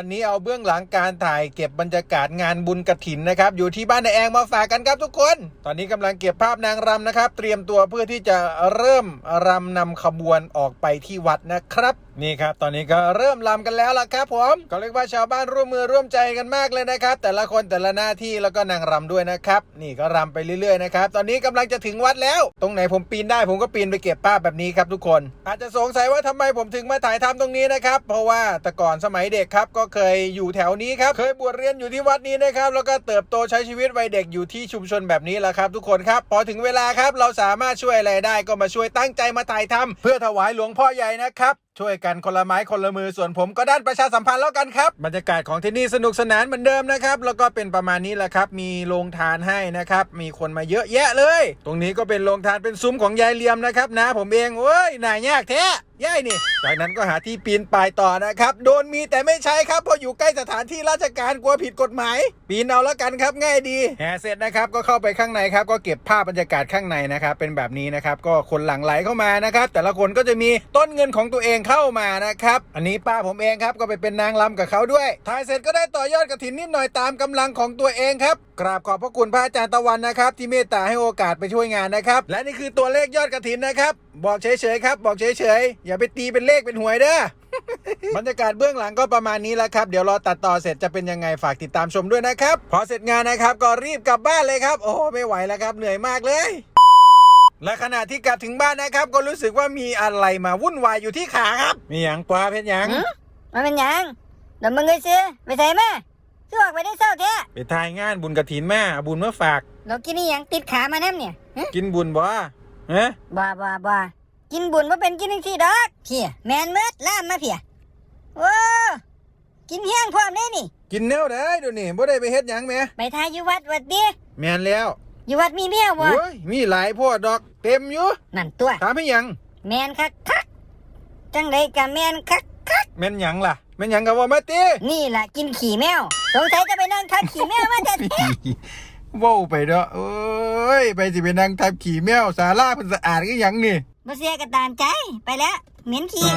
วันนี้เอาเบื้องหลังการถ่ายเก็บบรรยากาศงานบุญกระถินนะครับ อยู่ที่บ้านนายแองมาฝากกันครับทุกคน ตอนนี้กำลังเก็บภาพนางรำนะครับ เตรียมตัวเพื่อที่จะเริ่มรำนำขบวนออกไปที่วัดนะครับ นี่ครับ ตอนนี้ก็เริ่มรำกันแล้วล่ะครับผมก็เรียกว่าชาวบ้านร่วมมือร่วมใจกันมากเลยนะครับ แต่ละคนแต่ละหน้าที่แล้วก็นางรำด้วยนะครับ นี่ก็รำไปเรื่อยๆนะครับ ตอนนี้กำลังจะถึงวัดแล้ว ตรงไหนผมปีนได้ผมก็ปีนไปเก็บภาพแบบนี้ครับทุกคน อาจจะสงสัยว่าทำไมผมถึงมาถ่ายทำตรงนี้นะครับ เพราะว่าแต่ก่อนสมัยเด็กครับก็เคยอยู่แถวนี้ครับ เคยบวชเรียนอยู่ที่วัดนี้นะครับ แล้วก็เติบโตใช้ชีวิตวัยเด็กอยู่ที่ชุมชนแบบนี้แหละครับทุกคนครับ พอถึงเวลาครับเราสามารถช่วยอะไรได้ก็มาช่วยตั้งใจมาถ่ายทำเพื่อถวายหลวงพ่อใหญ่นะครับ ช่วยกันคนละไม้คนละมือส่วนผมก็ด้านประชาสัมพันธ์แล้วกันครับบรรยากาศของที่นี่สนุกสนานเหมือนเดิมนะครับแล้วก็เป็นประมาณนี้แหละครับ มีโรงทานให้นะครับ มีคนมาเยอะแยะเลย ตรงนี้ก็เป็นโรงทานเป็นซุ้มของยายเลียมนะครับนะผมเองเว้ยน่ายากแท้ ย่ายนี่ จากนั้นก็หาที่ปีนป่ายต่อนะครับ โดนมีแต่ไม่ใช้ครับเพราะอยู่ใกล้สถานที่ราชการกลัวผิดกฎหมาย ปีนเอาแล้วกันครับง่ายดีแห่เสร็จนะครับก็เข้าไปข้างในครับก็เก็บภาพบรรยากาศข้างในนะครับเป็นแบบนี้นะครับก็คนหลั่งไหลเข้ามานะครับแต่ละคนก็จะมีต้นเงินของตัวเองเข้ามานะครับอันนี้ป้าผมเองครับก็ไปเป็นนางรำกับเขาด้วยถ่ายเสร็จก็ได้ต่อยอดกระถินนิดหน่อยตามกำลังของตัวเองครับกราบขอบพระคุณพระอาจารย์ตะวันนะครับ ที่เมตตาให้โอกาสไปช่วยงานนะครับและนี่คือตัวเลขยอดกระถินนะครับบอกเฉยๆครับบอกเฉยๆอย่าไปตีเป็นเลขเป็นหวยเด้อบรรยากาศเบื้องหลังก็ประมาณนี้แล้วครับ เดี๋ยวรอตัดต่อเสร็จจะเป็นยังไงฝากติดตามชมด้วยนะครับ พอเสร็จงานนะครับ ก็รีบกลับบ้านเลยครับ โอ้โหไม่ไหวแล้วครับ เหนื่อยมากเลย และขณะที่กลับถึงบ้านนะครับ ก็รู้สึกว่ามีอะไรมาวุ่นวายอยู่ที่ขาครับ มีหยังปลาเพชรหยังหึมันเป็นหยังเดี๋ยวมึงเงยซื้อไปใส่แม่ซื้อออกไปได้เศร้าแท้ไปทายงานบุญกระถินแม่เอาบุญมาฝากเรากินนี่ยังติดขามาแนมเนี่ยหึกินบุญบ่ฮะบ้าบ้าบ้า กินบุญว่าเป็นกินจังซี่ดอก เพียแมนเมิดล่ามมาเพียโอ้กินเฮี้ยงพร้อมได้นี่ กินแนวได้เดี๋ยวนี้บ่ได้ไปเฮ็ดหยังแหม่ไปทายอยู่วัดวัดดีแม่นแล้วอยู่วัดมีเมียบ่โอ้ยมีหลายโพวดดอกเต็มอยู่นั่นตัว ถามให้หยัง แมนคักคักจังไดกะแมนคักคักแม่นหยังล่ะ แม่นหยังก็ว่ามาติ นี่ล่ะกินขี่แมวสงสัยจะไปนั่งคักขี่แมวมาแต่แท้เว้าไปเด้อเอ้ย ไปสิไปนั่งทับขี่แมวสาราเพิ่นสะอาดก็ยังนี่ บ่เสียกระตามใจ ไปแล้ว เหม็นขี้